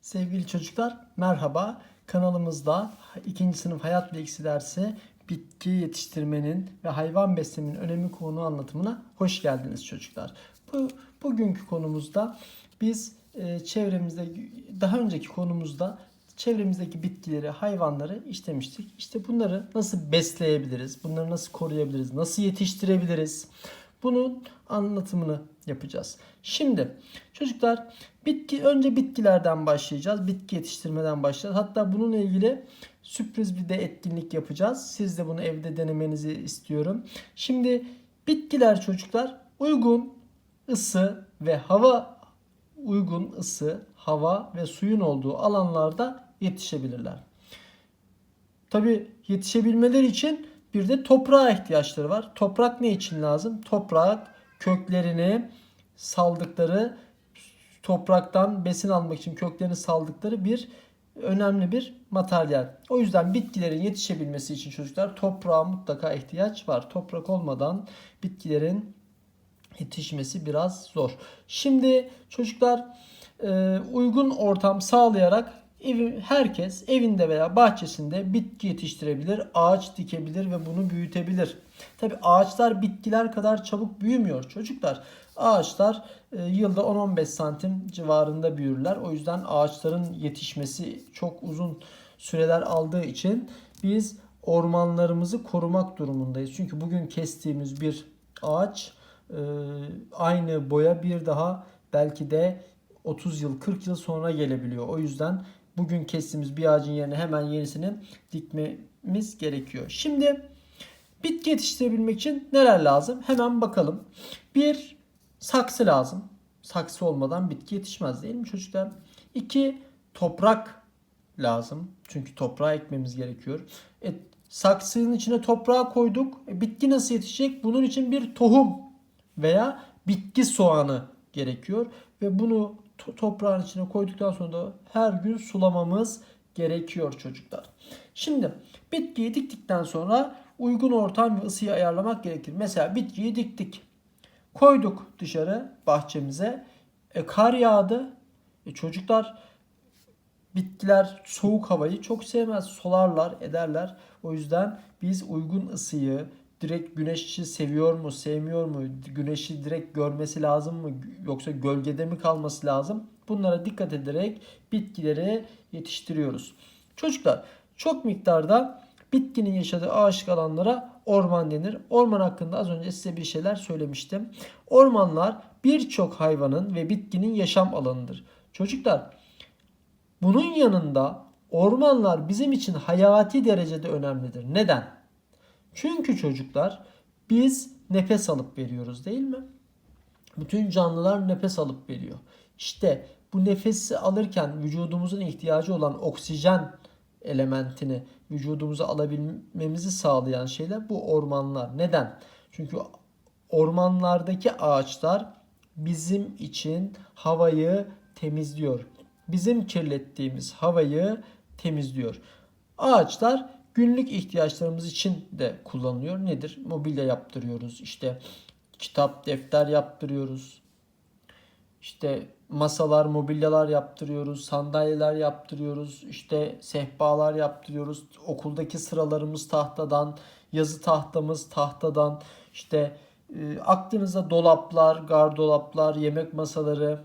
Sevgili çocuklar merhaba. Kanalımızda ikinci sınıf hayat bilgisi dersi bitki yetiştirmenin ve hayvan beslemenin önemi konu anlatımına hoş geldiniz çocuklar. Bu bugünkü konumuzda biz e, çevremizde daha önceki konumuzda çevremizdeki bitkileri, hayvanları işlemiştik. İşte bunları nasıl besleyebiliriz? Bunları nasıl koruyabiliriz? Nasıl yetiştirebiliriz? Bunun anlatımını yapacağız. Şimdi çocuklar bitki önce bitkilerden başlayacağız. Bitki yetiştirmeden başlayacağız. Hatta bununla ilgili sürpriz bir de etkinlik yapacağız. Siz de bunu evde denemenizi istiyorum. Şimdi bitkiler çocuklar uygun ısı ve hava uygun ısı, hava ve suyun olduğu alanlarda yetişebilirler. Tabi yetişebilmeleri için bir de toprağa ihtiyaçları var. Toprak ne için lazım? Toprak köklerini saldıkları topraktan besin almak için köklerini saldıkları bir önemli bir materyal. O yüzden bitkilerin yetişebilmesi için çocuklar toprağa mutlaka ihtiyaç var. Toprak olmadan bitkilerin yetişmesi biraz zor. Şimdi çocuklar e, uygun ortam sağlayarak evi, herkes evinde veya bahçesinde bitki yetiştirebilir, ağaç dikebilir ve bunu büyütebilir. Tabi ağaçlar bitkiler kadar çabuk büyümüyor çocuklar. Ağaçlar e, yılda 10-15 santim civarında büyürler. O yüzden ağaçların yetişmesi çok uzun süreler aldığı için biz ormanlarımızı korumak durumundayız. Çünkü bugün kestiğimiz bir ağaç e, aynı boya bir daha belki de 30 yıl 40 yıl sonra gelebiliyor. O yüzden bugün kestiğimiz bir ağacın yerine hemen yenisini dikmemiz gerekiyor. Şimdi bitki yetiştirebilmek için neler lazım? Hemen bakalım. Bir saksı lazım. Saksı olmadan bitki yetişmez değil mi çocuklar? İki toprak lazım. Çünkü toprağa ekmemiz gerekiyor. E, saksının içine toprağı koyduk. E, bitki nasıl yetişecek? Bunun için bir tohum veya bitki soğanı gerekiyor. Ve bunu to- toprağın içine koyduktan sonra da her gün sulamamız gerekiyor çocuklar. Şimdi bitkiyi diktikten sonra uygun ortam ve ısıyı ayarlamak gerekir. Mesela bitkiyi diktik. Koyduk dışarı bahçemize. E, kar yağdı. E, çocuklar bitkiler soğuk havayı çok sevmez. Solarlar, ederler. O yüzden biz uygun ısıyı, direkt güneşi seviyor mu, sevmiyor mu, güneşi direkt görmesi lazım mı, yoksa gölgede mi kalması lazım? Bunlara dikkat ederek bitkileri yetiştiriyoruz. Çocuklar çok miktarda bitkinin yaşadığı ağaçlık alanlara orman denir. Orman hakkında az önce size bir şeyler söylemiştim. Ormanlar birçok hayvanın ve bitkinin yaşam alanıdır. Çocuklar bunun yanında ormanlar bizim için hayati derecede önemlidir. Neden? Çünkü çocuklar biz nefes alıp veriyoruz değil mi? Bütün canlılar nefes alıp veriyor. İşte bu nefesi alırken vücudumuzun ihtiyacı olan oksijen elementini vücudumuza alabilmemizi sağlayan şeyler bu ormanlar. Neden? Çünkü ormanlardaki ağaçlar bizim için havayı temizliyor. Bizim kirlettiğimiz havayı temizliyor. Ağaçlar günlük ihtiyaçlarımız için de kullanılıyor. Nedir? Mobilya yaptırıyoruz. İşte kitap, defter yaptırıyoruz. İşte masalar, mobilyalar yaptırıyoruz, sandalyeler yaptırıyoruz, işte sehpalar yaptırıyoruz. Okuldaki sıralarımız tahtadan, yazı tahtamız tahtadan, işte e, aklınıza dolaplar, gardolaplar, yemek masaları,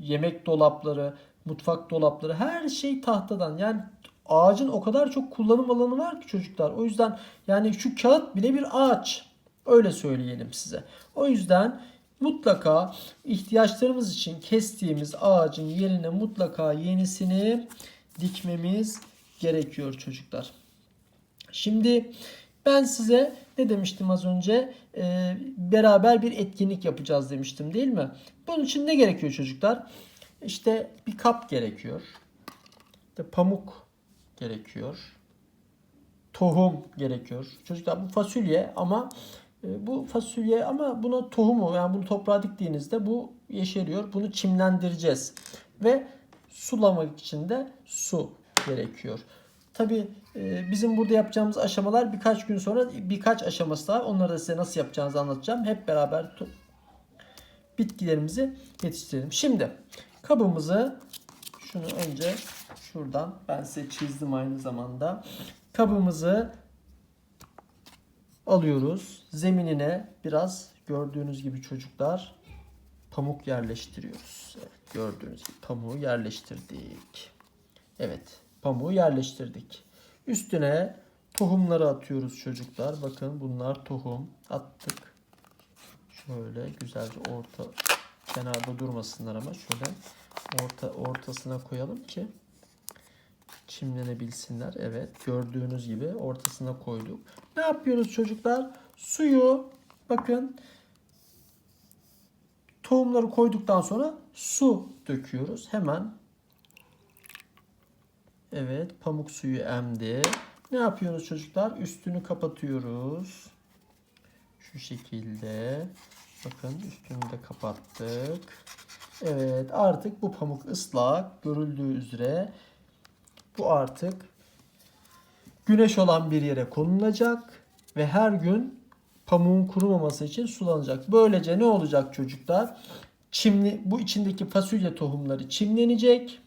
yemek dolapları, mutfak dolapları her şey tahtadan. Yani ağacın o kadar çok kullanım alanı var ki çocuklar. O yüzden yani şu kağıt bile bir ağaç. Öyle söyleyelim size. O yüzden mutlaka ihtiyaçlarımız için kestiğimiz ağacın yerine mutlaka yenisini dikmemiz gerekiyor çocuklar. Şimdi ben size ne demiştim az önce? Ee, beraber bir etkinlik yapacağız demiştim değil mi? Bunun için ne gerekiyor çocuklar? İşte bir kap gerekiyor. İşte pamuk gerekiyor. Tohum gerekiyor. Çocuklar bu fasulye ama e, bu fasulye ama buna tohumu yani bunu toprağa diktiğinizde bu yeşeriyor. Bunu çimlendireceğiz. Ve sulamak için de su gerekiyor. Tabi bizim burada yapacağımız aşamalar birkaç gün sonra birkaç aşaması daha. Onları da size nasıl yapacağınızı anlatacağım. Hep beraber bitkilerimizi yetiştirelim. Şimdi kabımızı şunu önce şuradan ben size çizdim aynı zamanda. Kabımızı alıyoruz. Zeminine biraz gördüğünüz gibi çocuklar pamuk yerleştiriyoruz. Evet, gördüğünüz gibi pamuğu yerleştirdik. Evet, pamuğu yerleştirdik. Üstüne tohumları atıyoruz çocuklar. Bakın bunlar tohum. Attık. Şöyle güzelce orta kenarda durmasınlar ama şöyle orta ortasına koyalım ki çimlenebilsinler. Evet gördüğünüz gibi ortasına koyduk. Ne yapıyoruz çocuklar? Suyu bakın tohumları koyduktan sonra su döküyoruz. Hemen Evet pamuk suyu emdi. Ne yapıyoruz çocuklar? Üstünü kapatıyoruz. Şu şekilde. Bakın üstünü de kapattık. Evet artık bu pamuk ıslak. Görüldüğü üzere bu artık güneş olan bir yere konulacak ve her gün pamuğun kurumaması için sulanacak. Böylece ne olacak çocuklar? Çimli, bu içindeki fasulye tohumları çimlenecek.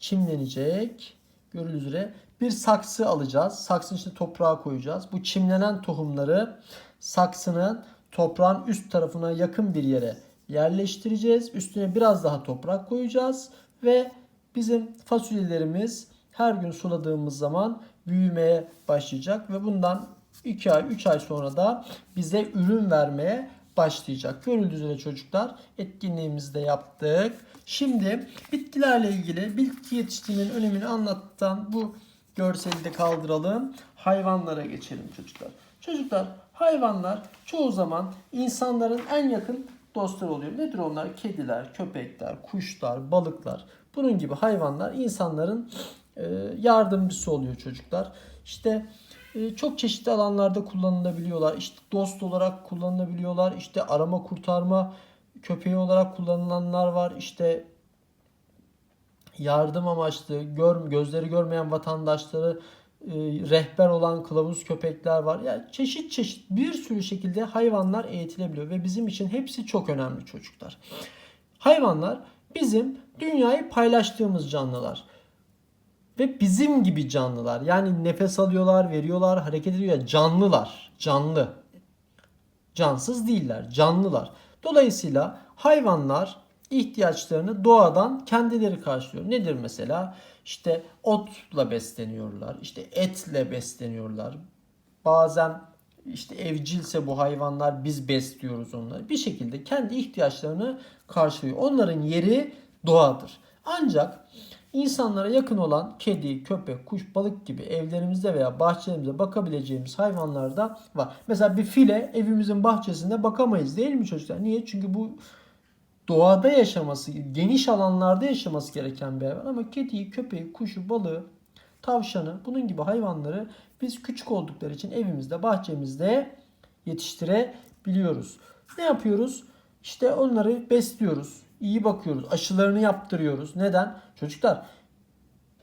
Çimlenecek. Görüldüğü üzere bir saksı alacağız. Saksının içine toprağı koyacağız. Bu çimlenen tohumları saksının toprağın üst tarafına yakın bir yere yerleştireceğiz. Üstüne biraz daha toprak koyacağız ve bizim fasulyelerimiz her gün suladığımız zaman büyümeye başlayacak ve bundan 2 ay 3 ay sonra da bize ürün vermeye başlayacak. Görüldüğü üzere çocuklar etkinliğimizi de yaptık. Şimdi bitkilerle ilgili bitki yetiştirmenin önemini anlatan bu görseli de kaldıralım. Hayvanlara geçelim çocuklar. Çocuklar hayvanlar çoğu zaman insanların en yakın dostları oluyor. Nedir onlar? Kediler, köpekler, kuşlar, balıklar. Bunun gibi hayvanlar insanların e, yardımcısı oluyor çocuklar. İşte e, çok çeşitli alanlarda kullanılabiliyorlar. İşte dost olarak kullanılabiliyorlar. İşte arama kurtarma köpeği olarak kullanılanlar var. İşte yardım amaçlı, gör, gözleri görmeyen vatandaşları e, rehber olan kılavuz köpekler var. Yani çeşit çeşit bir sürü şekilde hayvanlar eğitilebiliyor ve bizim için hepsi çok önemli çocuklar. Hayvanlar bizim dünyayı paylaştığımız canlılar. Ve bizim gibi canlılar. Yani nefes alıyorlar, veriyorlar, hareket ediyor. Canlılar. Canlı. Cansız değiller. Canlılar. Dolayısıyla hayvanlar ihtiyaçlarını doğadan kendileri karşılıyor. Nedir mesela? İşte otla besleniyorlar, işte etle besleniyorlar. Bazen işte evcilse bu hayvanlar biz besliyoruz onları. Bir şekilde kendi ihtiyaçlarını karşılıyor. Onların yeri doğadır. Ancak insanlara yakın olan kedi, köpek, kuş, balık gibi evlerimizde veya bahçelerimize bakabileceğimiz hayvanlar da var. Mesela bir file evimizin bahçesinde bakamayız değil mi çocuklar? Niye? Çünkü bu doğada yaşaması, geniş alanlarda yaşaması gereken bir hayvan. Ama kediyi, köpeği, kuşu, balığı, tavşanı bunun gibi hayvanları biz küçük oldukları için evimizde, bahçemizde yetiştirebiliyoruz. Ne yapıyoruz? İşte onları besliyoruz, iyi bakıyoruz, aşılarını yaptırıyoruz. Neden? Çocuklar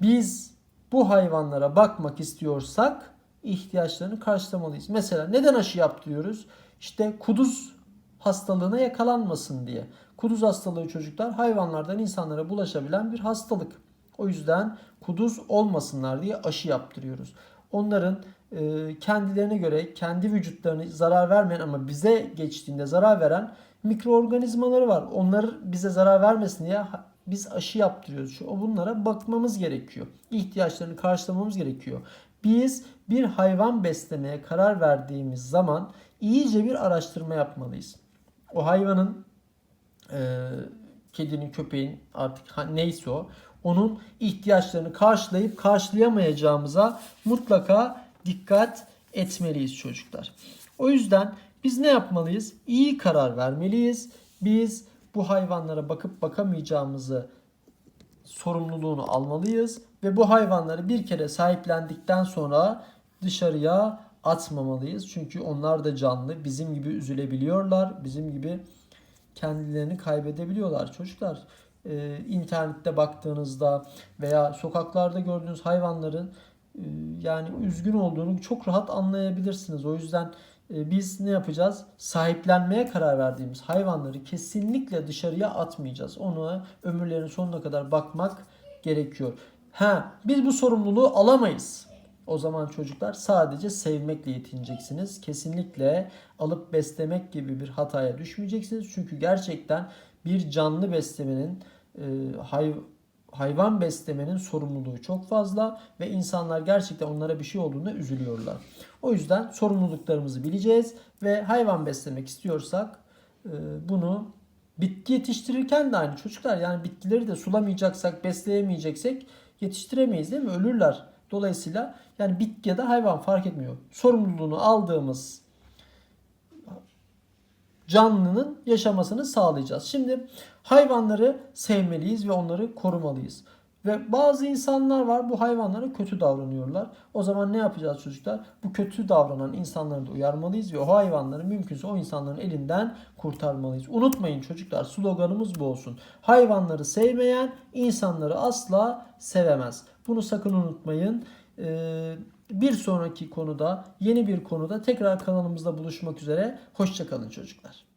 biz bu hayvanlara bakmak istiyorsak ihtiyaçlarını karşılamalıyız. Mesela neden aşı yaptırıyoruz? İşte kuduz hastalığına yakalanmasın diye. Kuduz hastalığı çocuklar hayvanlardan insanlara bulaşabilen bir hastalık. O yüzden kuduz olmasınlar diye aşı yaptırıyoruz. Onların e, kendilerine göre kendi vücutlarını zarar vermeyen ama bize geçtiğinde zarar veren mikroorganizmaları var. Onlar bize zarar vermesin diye biz aşı yaptırıyoruz. O bunlara bakmamız gerekiyor. İhtiyaçlarını karşılamamız gerekiyor. Biz bir hayvan beslemeye karar verdiğimiz zaman iyice bir araştırma yapmalıyız. O hayvanın e, kedinin, köpeğin artık neyse o onun ihtiyaçlarını karşılayıp karşılayamayacağımıza mutlaka dikkat etmeliyiz çocuklar. O yüzden biz ne yapmalıyız? İyi karar vermeliyiz. Biz bu hayvanlara bakıp bakamayacağımızı sorumluluğunu almalıyız ve bu hayvanları bir kere sahiplendikten sonra dışarıya atmamalıyız. Çünkü onlar da canlı, bizim gibi üzülebiliyorlar, bizim gibi kendilerini kaybedebiliyorlar. Çocuklar e, internette baktığınızda veya sokaklarda gördüğünüz hayvanların e, yani üzgün olduğunu çok rahat anlayabilirsiniz. O yüzden e, biz ne yapacağız? Sahiplenmeye karar verdiğimiz hayvanları kesinlikle dışarıya atmayacağız. Ona ömürlerinin sonuna kadar bakmak gerekiyor. Ha, biz bu sorumluluğu alamayız. O zaman çocuklar sadece sevmekle yetineceksiniz. Kesinlikle alıp beslemek gibi bir hataya düşmeyeceksiniz. Çünkü gerçekten bir canlı beslemenin e, hay, hayvan beslemenin sorumluluğu çok fazla ve insanlar gerçekten onlara bir şey olduğunda üzülüyorlar. O yüzden sorumluluklarımızı bileceğiz ve hayvan beslemek istiyorsak e, bunu bitki yetiştirirken de aynı çocuklar yani bitkileri de sulamayacaksak, besleyemeyeceksek yetiştiremeyiz değil mi? Ölürler. Dolayısıyla yani bitki ya da hayvan fark etmiyor. Sorumluluğunu aldığımız canlının yaşamasını sağlayacağız. Şimdi hayvanları sevmeliyiz ve onları korumalıyız. Ve bazı insanlar var bu hayvanlara kötü davranıyorlar. O zaman ne yapacağız çocuklar? Bu kötü davranan insanları da uyarmalıyız ve o hayvanları mümkünse o insanların elinden kurtarmalıyız. Unutmayın çocuklar sloganımız bu olsun. Hayvanları sevmeyen insanları asla sevemez. Bunu sakın unutmayın. Ee, bir sonraki konuda yeni bir konuda tekrar kanalımızda buluşmak üzere. Hoşçakalın çocuklar.